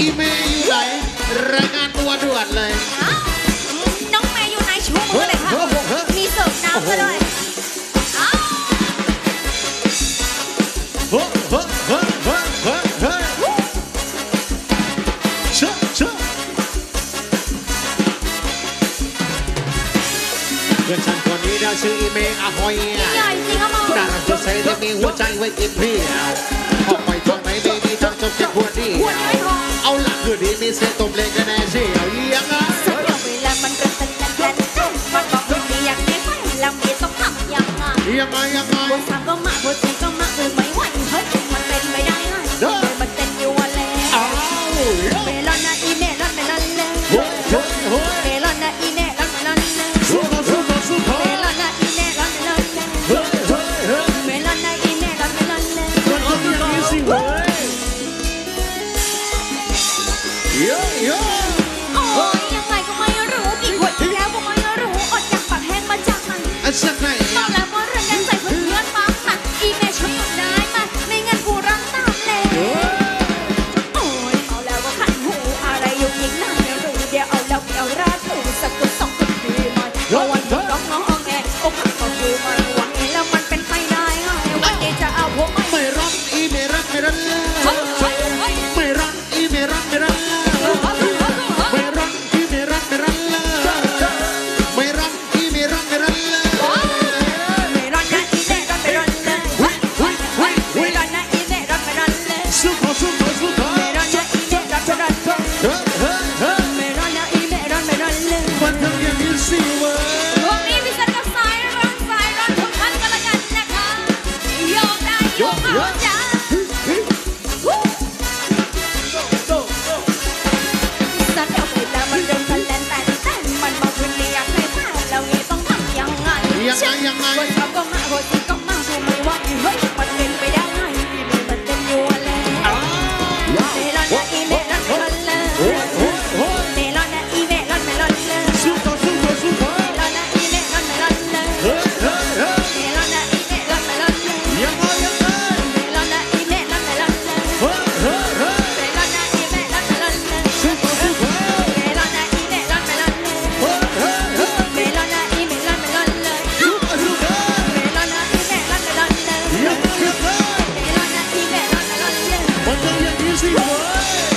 อีเมย์อยู่ไหนรายงานตัวด่วนเลย อ้าวน้องเมย์อยู่ไหนชูมือเลยค่ะเฮ้ยเฮ้ยเฮ้ยมีเสิร์ฟน้ำมาด้วยอ้าวเฮ้ยเฮ้ยเฮ้ยเฮ้ยเฮ้ยเฮ้ยเชื่อเชื่อเพื่อนฉันคนนี้นะชื่ออีเมย์อาฮอยใหญ่จริงอะมองน่ารักสดใสแต่มีหัวใจไว้กินเพียออกไปทางไหนไม่มีทางจบแค่หัวเคือดีมีเสตมเล็กกันแน่เชียวยังไงสักเดี๋ยวเวลามันเดินเต้นเต้นเต้นเต้นมันบอกไม่อยางนี้ไม่แล้วมีต้องทำยังไงยังไงยังไงบนทางก็มาบน เยอะเยอะโอ้ยยังไงก็ไม่รู้กี่ขวดที่แล้วก็ไม่รู้อดอยากปากแห้งมาจากไหนอันสักไหนตอนแล้วก็เรื่องยังใส่เพื่อนๆมาค่ะอีเมลช่วยหยุดได้ไหมไม่งั้นกูรันตามเลยโอ้ยเมาแล้วก็ขันหูอะไรอยู่ยิงหน้าไม่รู้เดี๋ยวเอาแล้วเอาราดหูสักคนสองคนดีไหมเพราะวันที่ร้องน้องแงอกหักก็คือไม่ห ยังไง Jersey boy.